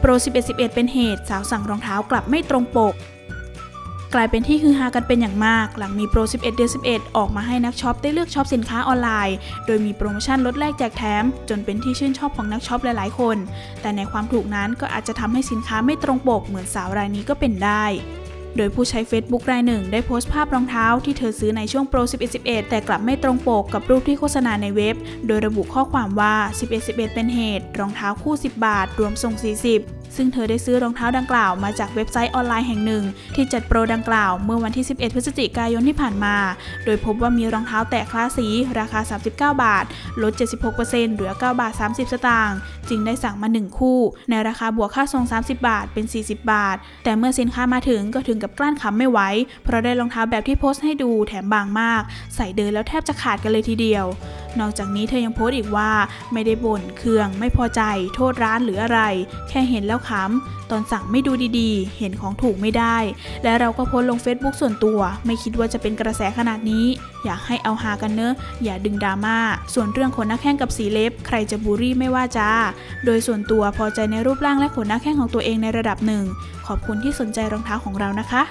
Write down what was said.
โปร 11 11 เป็นเหตุสาวสั่งรองเท้ากลับไม่ตรงปก กลายเป็นที่ฮือฮากันเป็นอย่างมาก หลังมีโปร 11 เดือน 11 ออกมาให้นักช็อปได้เลือกช็อปสินค้าออนไลน์ โดยมีโปรโมชั่นลดแลกแจกแถม จนเป็นที่ชื่นชอบของนักช็อปหลายๆ คน แต่ในความถูกนั้นก็อาจจะทำให้สินค้าไม่ตรงปกเหมือนสาวรายนี้ก็เป็นได้ โดยผู้ใช้ Facebook รายหนึ่ง ได้โพสต์ภาพรองเท้าที่เธอซื้อในช่วงโปร 11 11 แต่กลับไม่ตรงปกกับรูปที่โฆษณาในเว็บ โดยระบุข้อความว่า 11 11 เป็นเหตุ รองเท้าคู่ 10 บาท รวมส่ง 40ซึ่งเธอได้ซื้อรองเท้าดังกล่าวมาจากเว็บไซต์ออนไลน์แห่งหนึ่ง ที่จัดโปรดังกล่าวเมื่อวันที่ 11 พฤศจิกายนที่ผ่านมา โดยพบว่ามีรองเท้าแตะคลาสสีราคา 39 บาท ลด 76%เหลือ 9 บาท 30 สตางค์ จึงได้สั่งมา 1 คู่ ในราคาบวกค่าส่ง 30 บาทเป็น 40 บาท แต่เมื่อสินค้ามาถึงก็ถึงกับกลั้นขำไม่ไหวเพราะได้รองเท้าแบบที่โพสต์ให้ดูแถมบางมาก ใส่เดินแล้วแทบจะขาดกันเลยทีเดียว นอกจากนี้เธอยังโพสต์อีกว่า ไม่ได้บ่นเคือง ไม่พอใจ โทษร้านหรืออะไร แค่เห็นแล้วขำตอนสั่งไม่ดูดีๆ เห็นของถูกไม่ได้ และเราก็โพสต์ลง Facebook ส่วนตัว ไม่คิดว่าจะเป็นกระแสขนาดนี้ อยากให้เอาหากันเนอะอย่าดึงดราม่าส่วนเรื่องขนหน้าแข้งกับสีเล็บ ใครจะบูรี่ไม่ว่าจ้าโดยส่วนตัวพอใจในรูปร่างและขนหน้าแข้งของตัวเองในระดับหนึ่งขอบคุณที่สนใจรองเท้าของเรานะคะ